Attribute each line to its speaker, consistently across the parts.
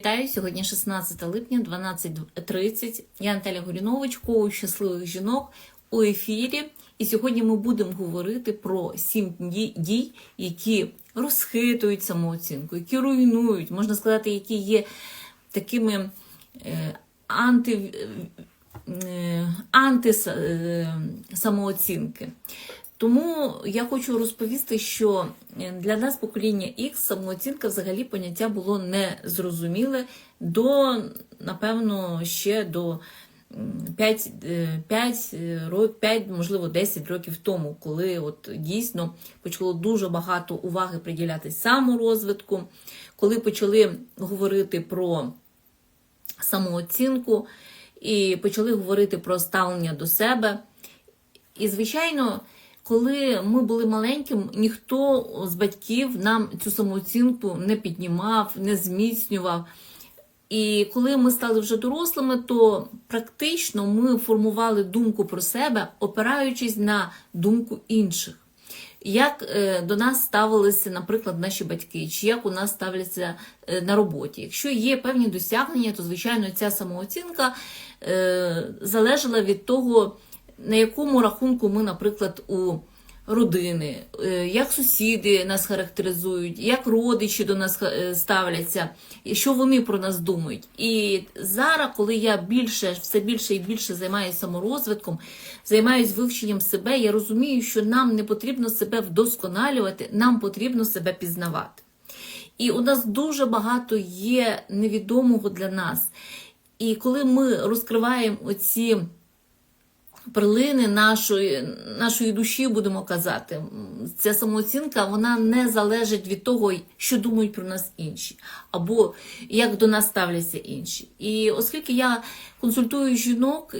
Speaker 1: Вітаю сьогодні 16 липня, 12.30. Я Наталя Горінович, коуч щасливих жінок у ефірі. І сьогодні ми будемо говорити про сім дій, які розхитують самооцінку, які руйнують, можна сказати, які є такими е, анти, е, анти е, самооцінки. Тому я хочу розповісти, що для нас покоління X самооцінка взагалі поняття було незрозуміле до, напевно, ще до 5, 5, 5, можливо, 10 років тому, коли от дійсно почало дуже багато уваги приділяти саморозвитку, коли почали говорити про самооцінку і почали говорити про ставлення до себе. І, звичайно, коли ми були маленьким, ніхто з батьків нам цю самооцінку не піднімав, не зміцнював. І коли ми стали вже дорослими, то практично ми формували думку про себе, опираючись на думку інших. Як до нас ставилися, наприклад, наші батьки, чи як у нас ставляться на роботі. Якщо є певні досягнення, то, звичайно, ця самооцінка залежала від того, на якому рахунку ми, наприклад, у родини, як сусіди нас характеризують, як родичі до нас ставляться, що вони про нас думають. І зараз, коли я більше, все більше і більше займаюся саморозвитком, займаюся вивченням себе, я розумію, що нам не потрібно себе вдосконалювати, нам потрібно себе пізнавати. І у нас дуже багато є невідомого для нас. І коли ми розкриваємо оці перлини нашої нашої душі, будемо казати. Ця самооцінка вона не залежить від того, що думають про нас інші, або як до нас ставляться інші. І оскільки я консультую жінок,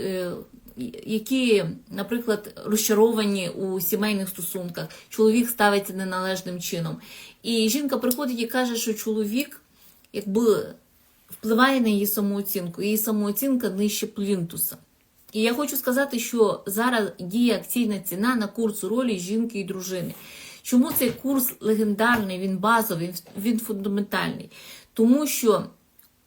Speaker 1: які, наприклад, розчаровані у сімейних стосунках, чоловік ставиться неналежним чином. І жінка приходить і каже, що чоловік, якби впливає на її самооцінку, її самооцінка нижче плінтуса. І я хочу сказати, що зараз діє акційна ціна на курс ролі жінки і дружини. Чому цей курс легендарний, він базовий, він фундаментальний? Тому що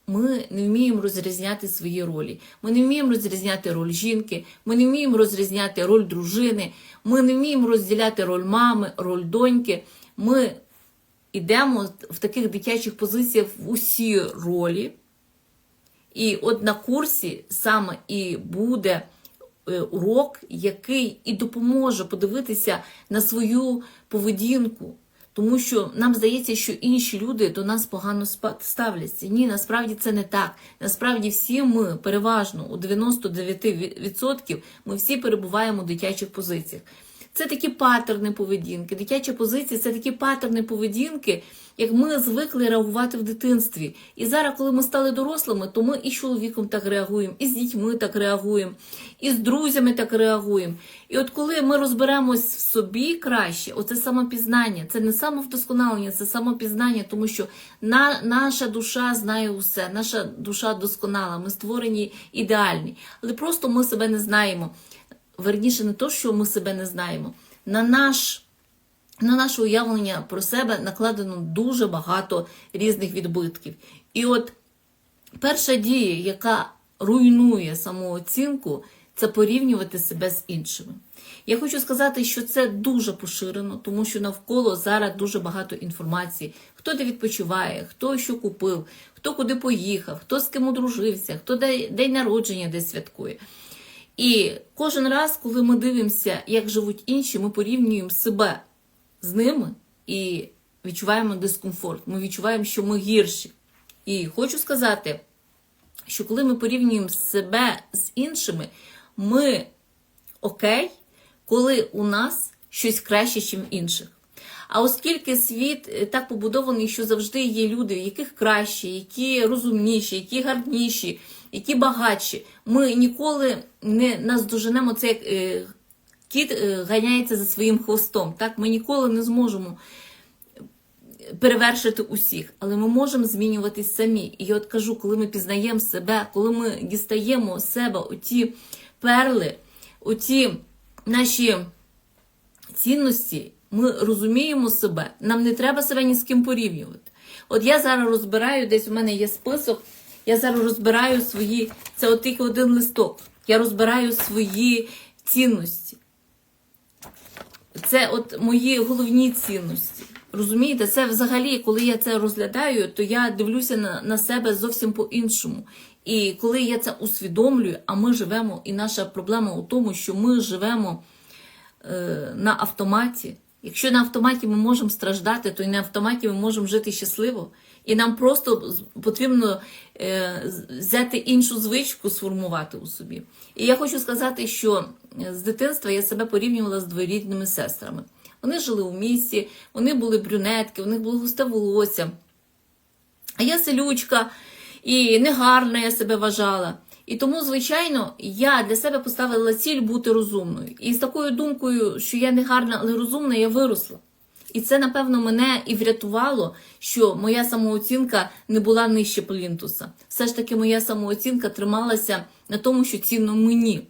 Speaker 1: ми не вміємо розрізняти свої ролі. Ми не вміємо розрізняти роль жінки, ми не вміємо розрізняти роль дружини, ми не вміємо розділяти роль мами, роль доньки. Ми йдемо в таких дитячих позиціях в усі ролі. І от на курсі саме і буде урок, який і допоможе подивитися на свою поведінку. Тому що нам здається, що інші люди до нас погано ставляться. Ні, насправді це не так. Насправді, всі ми переважно у 99% ми всі перебуваємо у дитячих позиціях. Це такі паттерни поведінки. Дитяча позиція це такі паттерни поведінки, як ми звикли реагувати в дитинстві. І зараз, коли ми стали дорослими, то ми і з чоловіком так реагуємо, і з дітьми так реагуємо, і з друзями так реагуємо. І от коли ми розберемось в собі краще, оце самопізнання, це не самовдосконалення, це самопізнання, тому що на, наша душа знає усе, наша душа досконала, ми створені ідеальні, але просто ми себе не знаємо. Верніше, не то, що ми себе не знаємо. На наш, на наше уявлення про себе накладено дуже багато різних відбитків. І от перша дія, яка руйнує самооцінку, це порівнювати себе з іншими. Я хочу сказати, що це дуже поширено, тому що навколо зараз дуже багато інформації. Хто де відпочиває, хто що купив, хто куди поїхав, хто з ким одружився, хто день народження десь святкує. І кожен раз, коли ми дивимося, як живуть інші, ми порівнюємо себе з ними і відчуваємо дискомфорт. Ми відчуваємо, що ми гірші. І хочу сказати, що коли ми порівнюємо себе з іншими, ми окей, коли у нас щось краще, ніж інших. А оскільки світ так побудований, що завжди є люди, яких краще, які розумніші, які гарніші, які багатші, ми ніколи не наздоженемо це як е, кіт е, ганяється за своїм хвостом. Так? Ми ніколи не зможемо перевершити усіх, але ми можемо змінюватись самі. І я от кажу, коли ми пізнаємо себе, коли ми дістаємо з себе оті перли, оті наші цінності. Ми розуміємо себе, нам не треба себе ні з ким порівнювати. От я зараз розбираю, десь у мене є список, я зараз розбираю свої, це от тільки один листок. Я розбираю свої цінності. Це от мої головні цінності. Розумієте, це взагалі, коли я це розглядаю, то я дивлюся на, на себе зовсім по-іншому. І коли я це усвідомлюю, а ми живемо, і наша проблема у тому, що ми живемо е, на автоматі. Якщо на автоматі ми можемо страждати, то і на автоматі ми можемо жити щасливо. І нам просто потрібно е, взяти іншу звичку, сформувати у собі. І я хочу сказати, що е, з дитинства я себе порівнювала з дворідними сестрами. Вони жили у місті, вони були брюнетки, у них було густе волосся. А я селючка і негарна я себе вважала. І тому, звичайно, я для себе поставила ціль бути розумною. І з такою думкою, що я не гарна, але розумна, я виросла. І це, напевно, мене і врятувало, що моя самооцінка не була нижче плінтуса. Все ж таки, моя самооцінка трималася на тому, що цінно мені.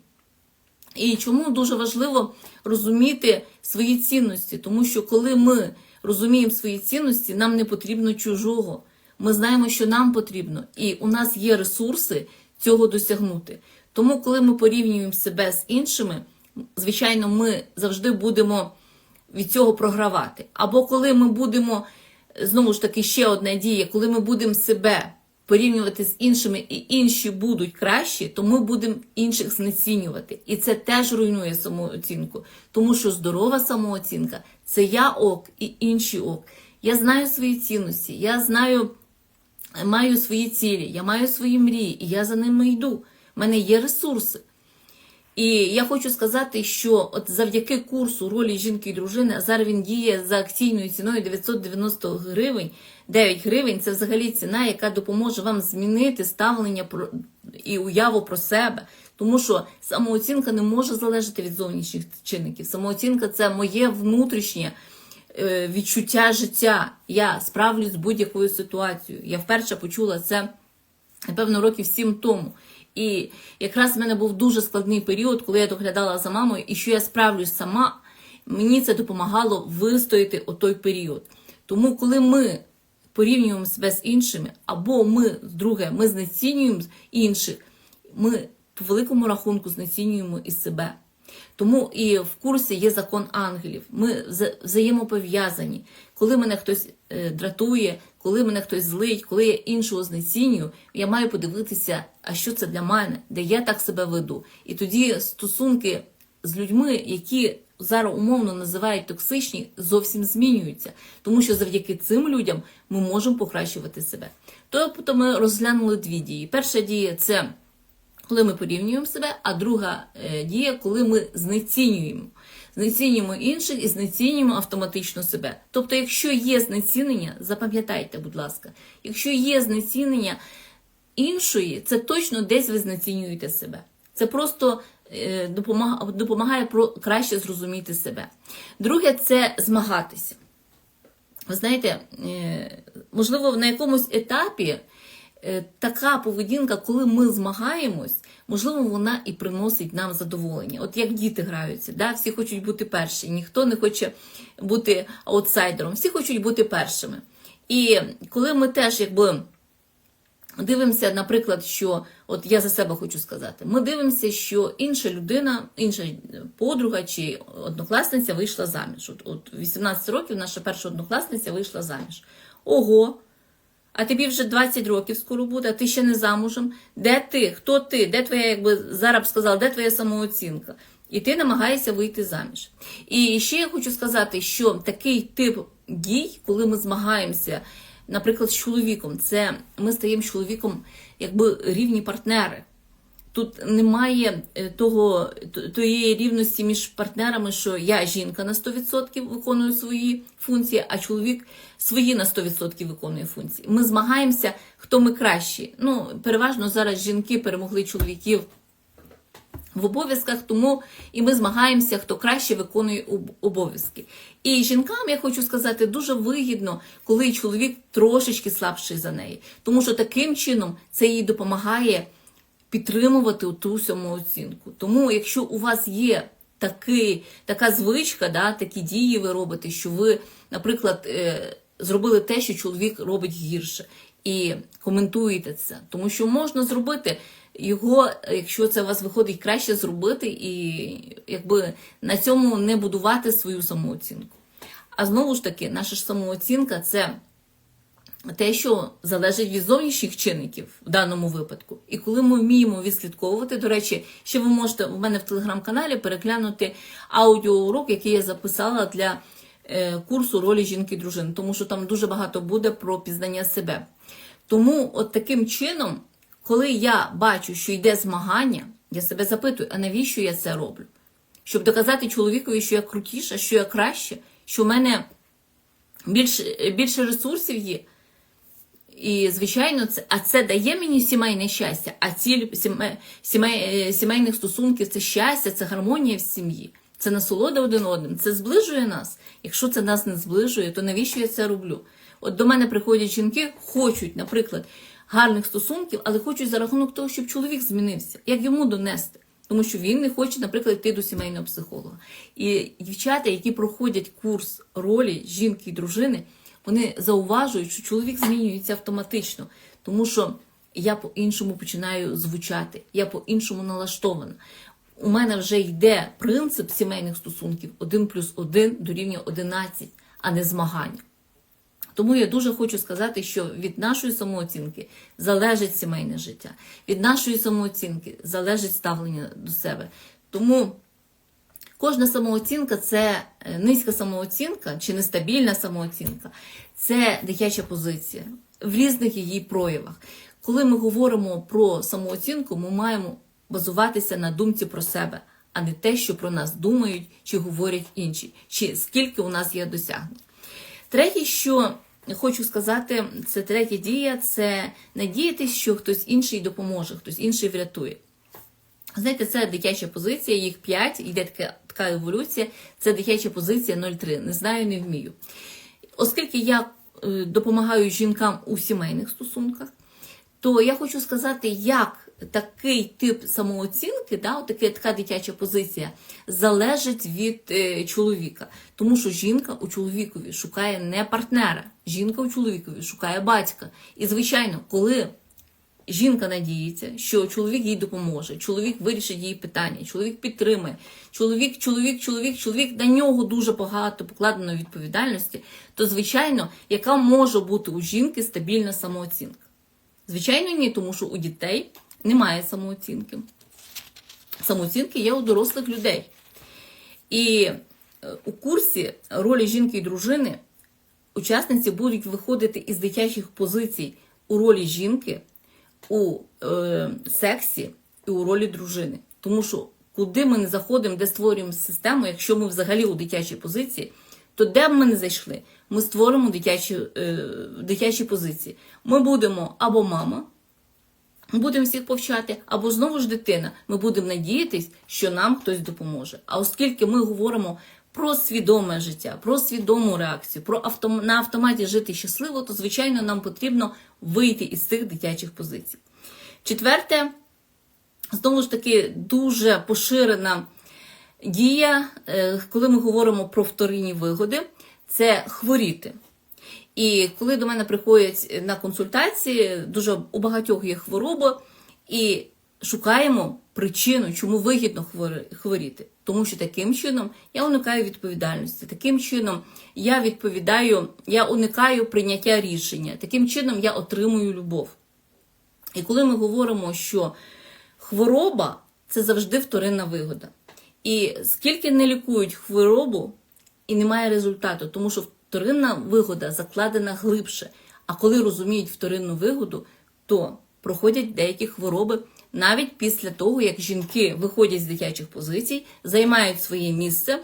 Speaker 1: І чому дуже важливо розуміти свої цінності, тому що коли ми розуміємо свої цінності, нам не потрібно чужого. Ми знаємо, що нам потрібно, і у нас є ресурси цього досягнути. Тому, коли ми порівнюємо себе з іншими, звичайно, ми завжди будемо від цього програвати. Або коли ми будемо, знову ж таки, ще одна дія, коли ми будемо себе порівнювати з іншими, і інші будуть кращі, то ми будемо інших знецінювати. І це теж руйнує самооцінку. Тому що здорова самооцінка це я ок і інші ок. Я знаю свої цінності, я знаю, маю свої цілі, я маю свої мрії, і я за ними йду. У мене є ресурси. І я хочу сказати, що от завдяки курсу ролі жінки і дружини, а зараз він діє за акційною ціною 990 гривень. 9 гривень це взагалі ціна, яка допоможе вам змінити ставлення і уяву про себе. Тому що самооцінка не може залежати від зовнішніх чинників. Самооцінка це моє внутрішнє відчуття життя. Я справлюсь з будь-якою ситуацією. Я вперше почула це напевно, років сім тому. І якраз в мене був дуже складний період, коли я доглядала за мамою, і що я справлюсь сама, мені це допомагало вистояти той період. Тому, коли ми порівнюємо себе з іншими, або ми, друге, ми знецінюємо інших, ми по великому рахунку знецінюємо і себе. Тому і в курсі є закон ангелів. Ми взаємопов'язані. Коли мене хтось е, дратує, коли мене хтось злить, коли я іншого знецінюю, я маю подивитися, а що це для мене, де я так себе веду. І тоді стосунки з людьми, які зараз умовно називають токсичні, зовсім змінюються. Тому що завдяки цим людям ми можемо покращувати себе. Тобто ми розглянули дві дії. Перша дія це коли ми порівнюємо себе, а друга е, дія, коли ми знецінюємо. Знецінюємо інших і знецінюємо автоматично себе. Тобто, якщо є знецінення, запам'ятайте, будь ласка, якщо є знецінення іншої, це точно десь ви знецінюєте себе. Це просто е, допомагає, краще зрозуміти себе. Друге, це змагатися. Ви знаєте, е, можливо, на якомусь етапі така поведінка, коли ми змагаємось, можливо, вона і приносить нам задоволення. От як діти граються, да? всі хочуть бути перші, ніхто не хоче бути аутсайдером, всі хочуть бути першими. І коли ми теж якби. Дивимося, наприклад, що от я за себе хочу сказати. Ми дивимося, що інша людина, інша подруга чи однокласниця вийшла заміж. От, от 18 років наша перша однокласниця вийшла заміж. Ого! А тобі вже 20 років скоро буде, а ти ще не замужем. Де ти? Хто ти? Де твоя, якби зараз сказала, де твоя самооцінка? І ти намагаєшся вийти заміж. І ще я хочу сказати, що такий тип дій, коли ми змагаємося, наприклад, з чоловіком, це ми стаємо чоловіком якби рівні партнери. Тут немає е, того, т- тієї рівності між партнерами, що я жінка на 100% виконую свої функції, а чоловік свої на 100% виконує функції. Ми змагаємося, хто ми кращі. Ну, переважно зараз жінки перемогли чоловіків в обов'язках, тому і ми змагаємося, хто краще виконує обов'язки. І жінкам, я хочу сказати, дуже вигідно, коли чоловік трошечки слабший за неї, тому що таким чином це їй допомагає підтримувати ту самооцінку. Тому, якщо у вас є такий, така звичка, да, такі дії ви робите, що ви, наприклад, е, зробили те, що чоловік робить гірше. І коментуєте це. Тому що можна зробити його, якщо це у вас виходить краще зробити, і якби на цьому не будувати свою самооцінку. А знову ж таки, наша ж самооцінка це те, що залежить від зовнішніх чинників в даному випадку. І коли ми вміємо відслідковувати, до речі, ще ви можете в мене в телеграм-каналі переглянути аудіоурок, який я записала для е, курсу ролі жінки дружини, тому що там дуже багато буде про пізнання себе. Тому, от таким чином, коли я бачу, що йде змагання, я себе запитую, а навіщо я це роблю? Щоб доказати чоловікові, що я крутіша, що я краще, що в мене більше, більше ресурсів є. І, звичайно, це, а це дає мені сімейне щастя, а ціль сімей, сімей, е, сімейних стосунків це щастя, це гармонія в сім'ї, це насолода один одним, це зближує нас. Якщо це нас не зближує, то навіщо я це роблю? От до мене приходять жінки, хочуть, наприклад, гарних стосунків, але хочуть за рахунок того, щоб чоловік змінився. Як йому донести? Тому що він не хоче, наприклад, йти до сімейного психолога. І дівчата, які проходять курс ролі жінки і дружини, вони зауважують, що чоловік змінюється автоматично, тому що я по-іншому починаю звучати, я по-іншому налаштована. У мене вже йде принцип сімейних стосунків 1 плюс 1 дорівнює 11, а не змагання. Тому я дуже хочу сказати, що від нашої самооцінки залежить сімейне життя, від нашої самооцінки залежить ставлення до себе. Тому кожна самооцінка це е, низька самооцінка чи нестабільна самооцінка, це дитяча позиція в різних її проявах. Коли ми говоримо про самооцінку, ми маємо базуватися на думці про себе, а не те, що про нас думають чи говорять інші, чи скільки у нас є досягнень. Третє, що хочу сказати, це третя дія це надіятися, що хтось інший допоможе, хтось інший врятує. Знаєте, це дитяча позиція, їх 5, йде така, така еволюція, це дитяча позиція 0,3. Не знаю, не вмію. Оскільки я е, допомагаю жінкам у сімейних стосунках, то я хочу сказати, як такий тип самооцінки, да, от така дитяча позиція, залежить від е, чоловіка. Тому що жінка у чоловікові шукає не партнера, жінка у чоловікові шукає батька. І, звичайно, коли жінка надіється, що чоловік їй допоможе, чоловік вирішить її питання, чоловік підтримає, чоловік, чоловік, чоловік, чоловік на нього дуже багато покладено відповідальності, то, звичайно, яка може бути у жінки стабільна самооцінка? Звичайно, ні, тому що у дітей немає самооцінки. Самооцінки є у дорослих людей. І е, у курсі ролі жінки і дружини учасниці будуть виходити із дитячих позицій у ролі жінки, у е, сексі і у ролі дружини. Тому що куди ми не заходимо, де створюємо систему, якщо ми взагалі у дитячій позиції, то де б ми не зайшли, ми створимо дитячі, е, дитячі позиції. Ми будемо або мама, ми будемо всіх повчати, або знову ж дитина. Ми будемо надіятись, що нам хтось допоможе. А оскільки ми говоримо про свідоме життя, про свідому реакцію, про автом... на автоматі жити щасливо, то звичайно нам потрібно вийти із цих дитячих позицій. Четверте, знову ж таки, дуже поширена дія, е, коли ми говоримо про вторинні вигоди, це хворіти. І коли до мене приходять на консультації, дуже у багатьох є хвороба, і шукаємо причину, чому вигідно хворіти. Тому що таким чином я уникаю відповідальності, таким чином я відповідаю, я уникаю прийняття рішення, таким чином я отримую любов. І коли ми говоримо, що хвороба це завжди вторинна вигода. І скільки не лікують хворобу, і немає результату, тому що вторинна вигода закладена глибше. А коли розуміють вторинну вигоду, то проходять деякі хвороби навіть після того, як жінки виходять з дитячих позицій, займають своє місце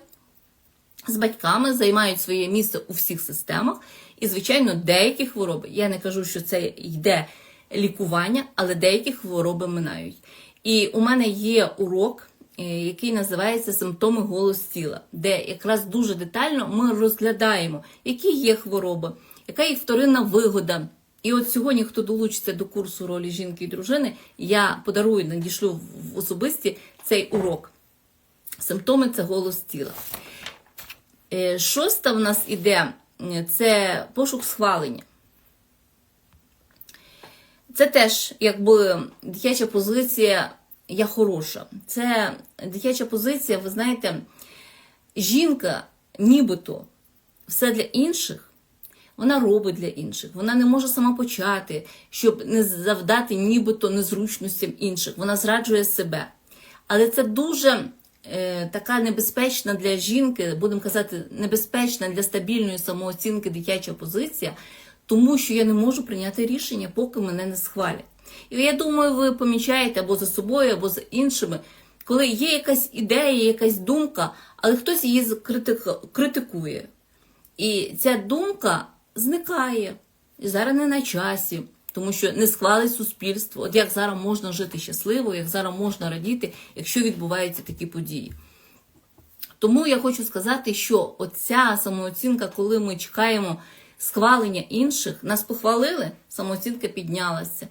Speaker 1: з батьками, займають своє місце у всіх системах. І, звичайно, деякі хвороби, я не кажу, що це йде лікування, але деякі хвороби минають. І у мене є урок, е, який називається Симптоми голос тіла, де якраз дуже детально ми розглядаємо, які є хвороби, яка їх вторинна вигода. І от сьогодні, хто долучиться до курсу ролі жінки і дружини, я подарую, надішлю в особисті цей урок. Симптоми це голос тіла. Е, Шоста в нас іде це пошук схвалення. Це теж якби дитяча позиція я хороша. Це дитяча позиція, ви знаєте, жінка нібито все для інших, вона робить для інших. Вона не може сама почати, щоб не завдати нібито незручностям інших. Вона зраджує себе. Але це дуже е, така небезпечна для жінки, будемо казати, небезпечна для стабільної самооцінки дитяча позиція, тому що я не можу прийняти рішення, поки мене не схвалять. І я думаю, ви помічаєте або за собою, або за іншими, коли є якась ідея, якась думка, але хтось її критик- критикує. І ця думка зникає. І зараз не на часі, тому що не схвалить суспільство. От як зараз можна жити щасливо, як зараз можна радіти, якщо відбуваються такі події. Тому я хочу сказати, що оця самооцінка, коли ми чекаємо схвалення інших, нас похвалили, самооцінка піднялася.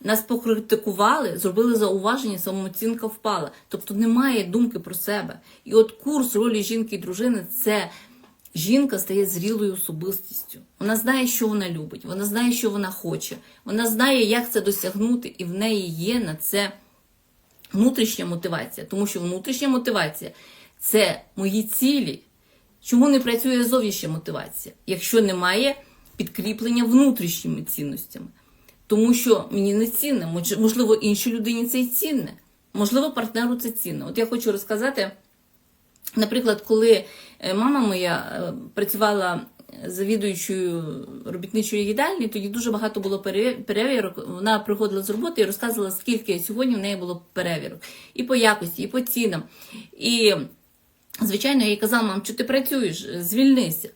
Speaker 1: Нас покритикували, зробили зауваження, самооцінка впала. Тобто немає думки про себе. І от курс ролі жінки і дружини це жінка стає зрілою особистістю. Вона знає, що вона любить, вона знає, що вона хоче, вона знає, як це досягнути, і в неї є на це внутрішня мотивація. Тому що внутрішня мотивація це мої цілі. Чому не працює зовнішня мотивація, якщо немає підкріплення внутрішніми цінностями? Тому що мені не цінне, можливо, іншій людині це і цінне, можливо, партнеру це цінне. От я хочу розказати, наприклад, коли е, мама моя е, працювала завідуючою робітничої їдальні, тоді дуже багато було перевірок. Вона приходила з роботи і розказувала, скільки сьогодні в неї було перевірок. І по якості, і по цінам. І, звичайно, я їй казала, мам, що ти працюєш, звільнися.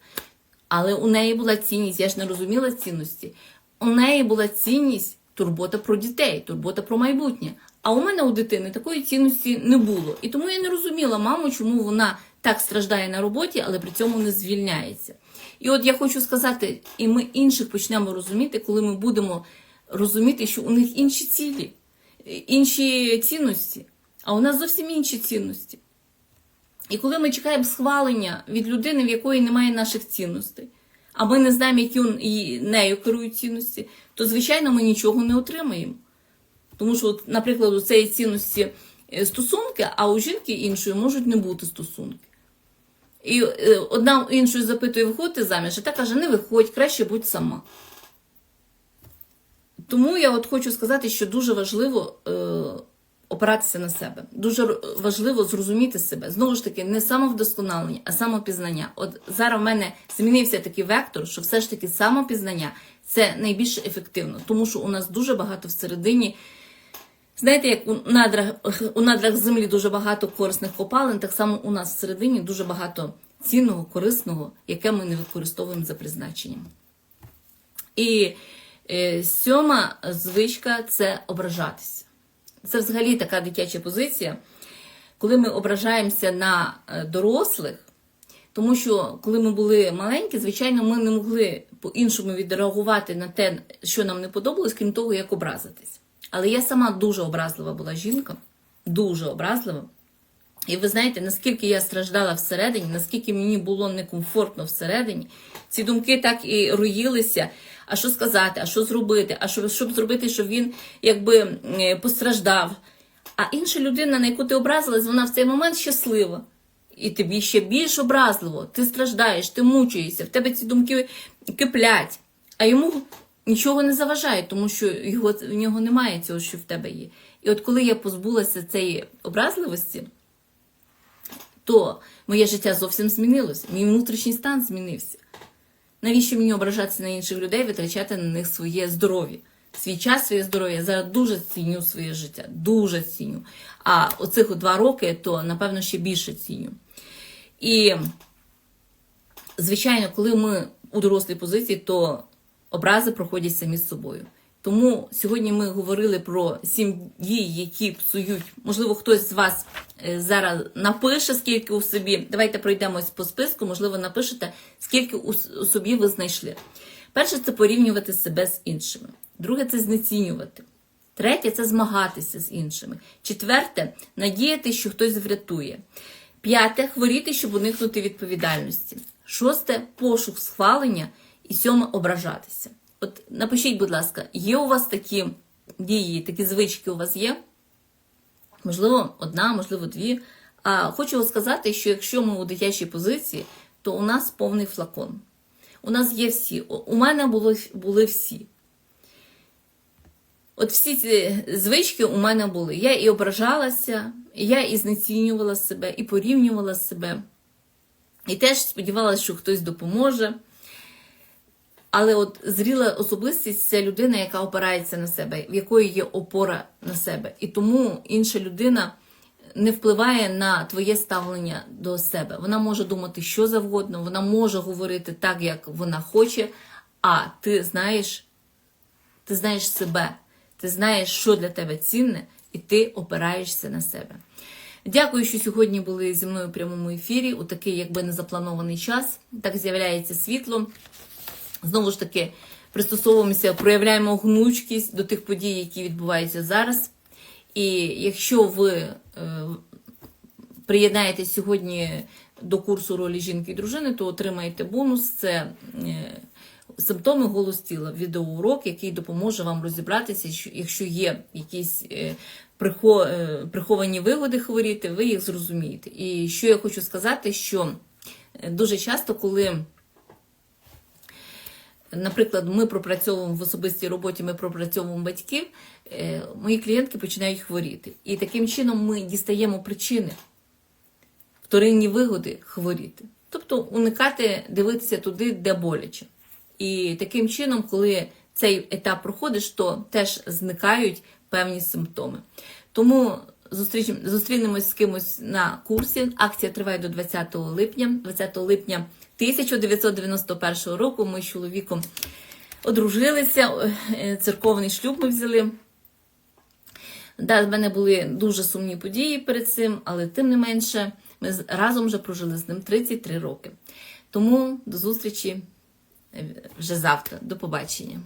Speaker 1: Але у неї була цінність, я ж не розуміла цінності. У неї була цінність турбота про дітей, турбота про майбутнє. А у мене у дитини такої цінності не було. І тому я не розуміла маму, чому вона так страждає на роботі, але при цьому не звільняється. І от я хочу сказати, і ми інших почнемо розуміти, коли ми будемо розуміти, що у них інші цілі, інші цінності, а у нас зовсім інші цінності. І коли ми чекаємо схвалення від людини, в якої немає наших цінностей, а ми не знаємо, які нею керують цінності, то, звичайно, ми нічого не отримаємо. Тому що, от, наприклад, у цієї цінності е, стосунки, а у жінки іншої можуть не бути стосунки. І е, одна у іншої запитує, виходити заміж, а та каже, не виходь, краще будь сама. Тому я от хочу сказати, що дуже важливо е, опиратися на себе. Дуже важливо зрозуміти себе. Знову ж таки, не самовдосконалення, а самопізнання. От зараз в мене змінився такий вектор, що все ж таки самопізнання це найбільш ефективно, тому що у нас дуже багато всередині. Знаєте, як у надрах, у надрах землі дуже багато корисних копалин, так само у нас всередині дуже багато цінного, корисного, яке ми не використовуємо за призначенням. І е, сьома звичка це ображатися. Це взагалі така дитяча позиція, коли ми ображаємося на е, дорослих, тому що коли ми були маленькі, звичайно, ми не могли по-іншому відреагувати на те, що нам не подобалось, крім того, як образитись. Але я сама дуже образлива була жінка, дуже образлива. І ви знаєте, наскільки я страждала всередині, наскільки мені було некомфортно всередині, ці думки так і роїлися. А що сказати, а що зробити, а що щоб зробити, щоб він якби е, постраждав. А інша людина, на яку ти образилась, вона в цей момент щаслива. І тобі ще більш образливо. Ти страждаєш, ти мучаєшся, в тебе ці думки киплять, а йому нічого не заважає, тому що його, в нього немає цього, що в тебе є. І от коли я позбулася цієї образливості, то моє життя зовсім змінилося. Мій внутрішній стан змінився. Навіщо мені ображатися на інших людей, витрачати на них своє здоров'я? Свій час, своє здоров'я. Я зараз дуже ціню своє життя, дуже ціню. А оцих два роки, то напевно ще більше ціню. І, звичайно, коли ми у дорослій позиції, то образи проходять самі з собою. Тому сьогодні ми говорили про сім'ї, які псують. Можливо, хтось з вас е, зараз напише, скільки у собі. Давайте пройдемось по списку, можливо, напишете, скільки у собі ви знайшли. Перше це порівнювати себе з іншими. Друге це знецінювати. Третє це змагатися з іншими. Четверте надіяти, що хтось врятує. П'яте хворіти, щоб уникнути відповідальності. Шосте пошук схвалення. І сьоме ображатися. От напишіть, будь ласка, є у вас такі дії, такі звички у вас є? Можливо, одна, можливо, дві. А хочу сказати, що якщо ми у дитячій позиції, то у нас повний флакон. У нас є всі. У мене були, були всі. От всі ці звички у мене були. Я і ображалася, і я і знецінювала себе, і порівнювала себе. І теж сподівалася, що хтось допоможе. Але от зріла особистість це людина, яка опирається на себе, в якої є опора на себе. І тому інша людина не впливає на твоє ставлення до себе. Вона може думати що завгодно, вона може говорити так, як вона хоче, а ти знаєш, ти знаєш себе, ти знаєш, що для тебе цінне, і ти опираєшся на себе. Дякую, що сьогодні були зі мною в прямому ефірі у такий, якби незапланований час. Так з'являється світло. Знову ж таки, пристосовуємося, проявляємо гнучкість до тих подій, які відбуваються зараз. І якщо ви е, приєднаєтесь сьогодні до курсу ролі жінки і дружини, то отримаєте бонус. Це е, симптоми голос тіла, відеоурок, який допоможе вам розібратися, якщо є якісь е, прихо- приховані вигоди хворіти, ви їх зрозумієте. І що я хочу сказати, що дуже часто, коли Наприклад, ми пропрацьовуємо в особистій роботі, ми пропрацьовуємо батьків, е, мої клієнтки починають хворіти. І таким чином ми дістаємо причини, вторинні вигоди хворіти. Тобто уникати дивитися туди, де боляче. І таким чином, коли цей етап проходиш, то теж зникають певні симптоми. Тому зустрінемось з кимось на курсі. Акція триває до 20 липня. 20 липня 1991 року ми з чоловіком одружилися, е, церковний шлюб ми взяли. Да, в мене були дуже сумні події перед цим, але тим не менше, ми разом вже прожили з ним 33 роки. Тому до зустрічі е, вже завтра. До побачення.